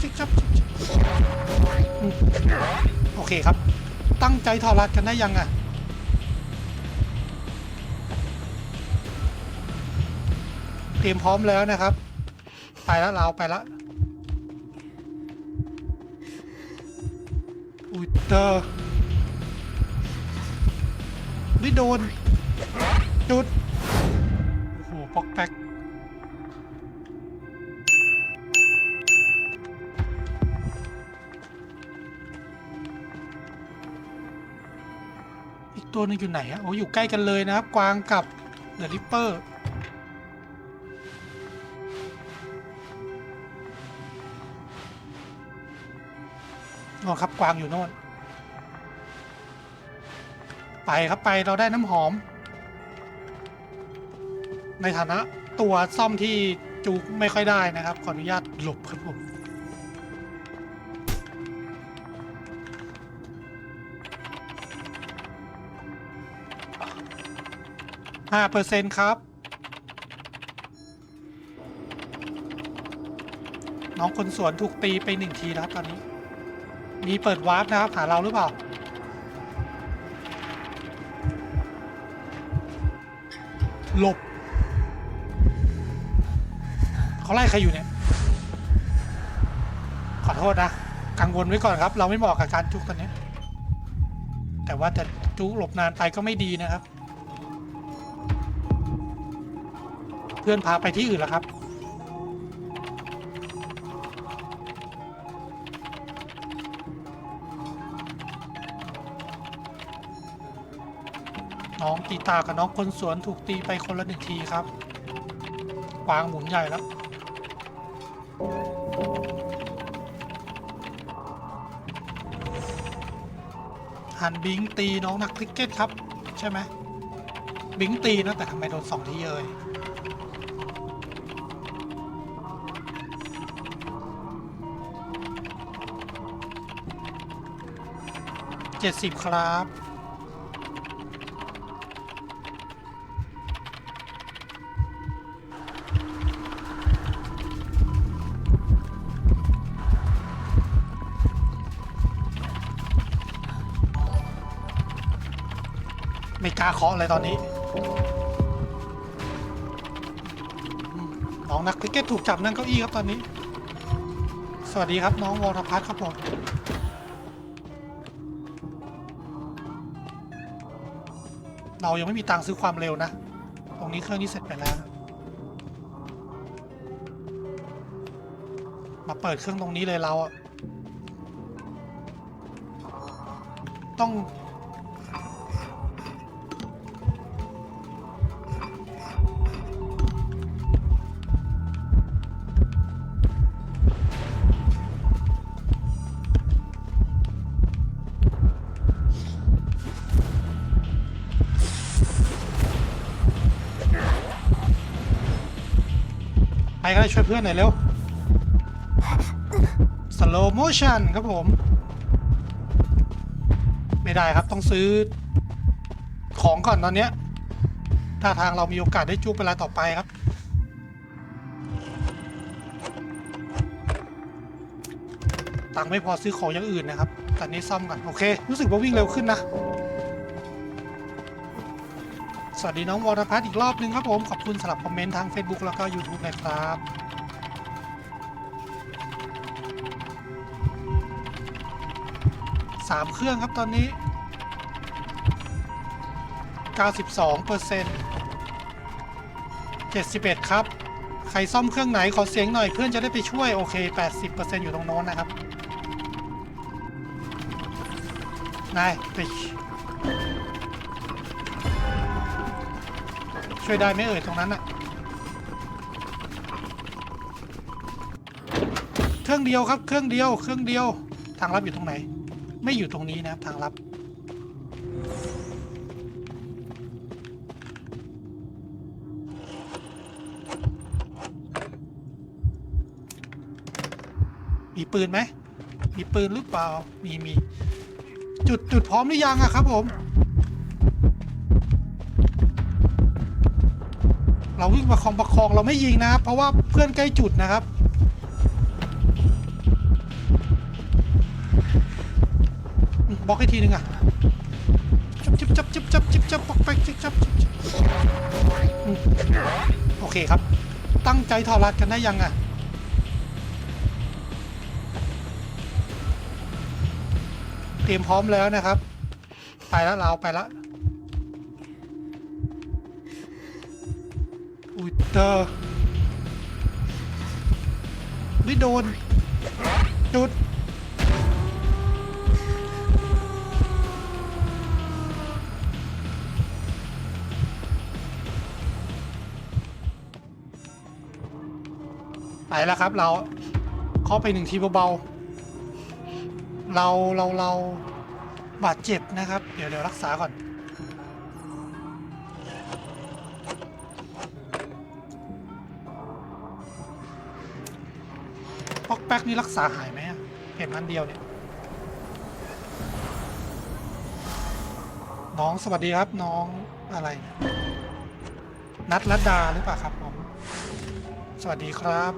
ชิชับชิชับโอเคครับ ตั้งใจถอดรหัสกันได้ยังอะเตรียมพร้อมแล้วนะครับ ไปแล้วเราไปล้วอุ้ยเตอร์ไม่โดนจุด โอ้โหปอกแป๊ก ตัวนึงอยู่ไหนอะโอ้อยู่ใกล้กันเลยนะครับ กวางกับเดอะริปเปอร์น่นครับกวางอยู่โน่น ไปครับไปเราได้น้ำหอม ในฐานะตัวซ่อมที่จูกไม่ค่อยได้นะครับ ขออนุญาตหลบครับผม ห้าเปอร์เซ็นครับ น้องคนสวนถูกตีไปหนึ่งทีแล้วตอนนี้ มีเปิดวาร์ปนะครับ หาเราหรือเปล่า หลบ เขาไล่ใครอยู่เนี่ย ขอโทษนะ กังวลไว้ก่อนครับ เราไม่เหมาะกับการจุกตอนนี้ แต่ว่าจะจุกหลบนานไปก็ไม่ดีนะครับ เพื่อนพาไปที่อื่นแล้วครับ น้องตีตากับน้องคนสวนถูกตีไปคนละหนึ่งทีครับวางหมุนใหญ่แล้วหันบิงตีน้องนักคริกเก็ตครับ ใช่ไหมบิงตีนะแต่ทำไมโดนสองทีเอ่ย เจ็ดสิบครับ ไม่กล้าเคาะเลยตอนนี้ น้องนักคริกเก็ตถูกจับนั่งเก้าอี้ครับตอนนี้ สวัสดีครับน้องวรพัฒน์ครับผม เรายังไม่มีตังค์ซื้อความเร็วนะ ตรงนี้เครื่องนี้เสร็จไปแล้ว มาเปิดเครื่องตรงนี้เลยเราอะต้อง ไปก็ได้ช่วยเพื่อนหน่อยเร็ว slow motion ครับผม ไม่ได้ครับต้องซื้อของก่อนตอนเนี้ยถ้าทางเรามีโอกาสได้จุกเวลาต่อไปครับ ตังค์ไม่พอซื้อของอย่างอื่นนะครับ ตอนนี้ซ่อมก่อนโอเค รู้สึกว่าวิ่งเร็วขึ้นนะ สวัสดีน้องวรพัฒน์อีกรอบนึงครับผม ขอบคุณสำหรับคอมเมนต์ทาง Facebook แล้วก็ YouTube นะครับสามเครื่องครับตอนนี้ 92เปอร์เซ็นต์71 ครับ ใครซ่อมเครื่องไหน ขอเสียงหน่อยเพื่อนจะได้ไปช่วย โอเค 80เปอร์เซ็นต์อยู่ตรงโน้นนะครับ นายไป ช่วยได้ไหมเอ่ยตรงนั้นอะเครื่องเดียวครับเครื่องเดียว เครื่องเดียว ทางลับอยู่ตรงไหน ไม่อยู่ตรงนี้นะครับทางลับ มีปืนไหมมีปืนหรือเปล่า มีมี จุดจุดพร้อมหรือยังอะครับผม เราวิ่งประคองประคองเราไม่ยิงนะครับ เพราะว่าเพื่อนใกล้จุดนะครับ บล็อกให้ทีหนึ่งอะจับจับจับจับจับจับจับปอกไปจับจับโอเคครับ ตั้งใจถอดรัดกันได้ยังอะเตรียมพร้อมแล้วนะครับ ไปแล้วเราไปแล้ว เตอไม่โดนจุดไปแล้วครับ เราเคาไปหนึ่งทีเบาๆเราเราเราบาดเจ็บนะครับ เดี๋ยวเดี๋ยวรักษาก่อน ปอกแป๊กนี่รักษาหายไหมอะเห็นมันเดียวเนี่ย น้องสวัสดีครับน้องอะไรเนี่ยนัทรัตดาหรือเปล่าครับผม สวัสดีครับ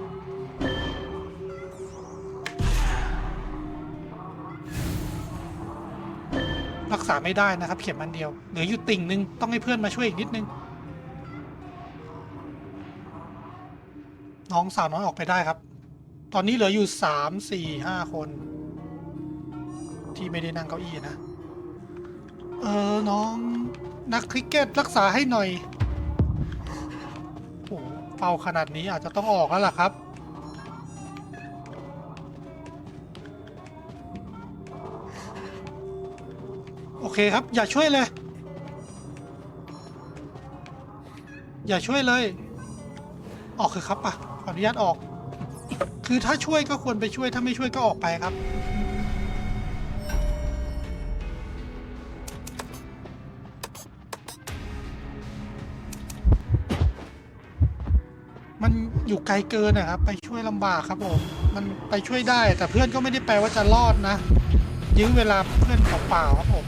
รักษาไม่ได้นะครับ เข็มมันเดียวเหลืออยู่ติ่งนึง ต้องให้เพื่อนมาช่วยอีกนิดนึง น้องสาวน้อยออกไปได้ครับ ตอนนี้เหลืออยู่สามสี่ห้าคน ที่ไม่ได้นั่งเก้าอี้นะ เออ น้องนักคริกเก็ตรักษาให้หน่อยโอ้โหเฝ้าขนาดนี้อาจจะต้องออกแล้วล่ะครับโอเคครับ อย่าช่วยเลย อย่าช่วยเลย ออกคือครับอะขออนุญาตออก คือถ้าช่วยก็ควรไปช่วยถ้าไม่ช่วยก็ออกไปครับ มันอยู่ไกลเกินนะครับ ไปช่วยลำบากครับผมมันไปช่วยได้แต่เพื่อนก็ไม่ได้แปลว่าจะรอดนะ ยื้อเวลาเพื่อนเปล่าๆครับผม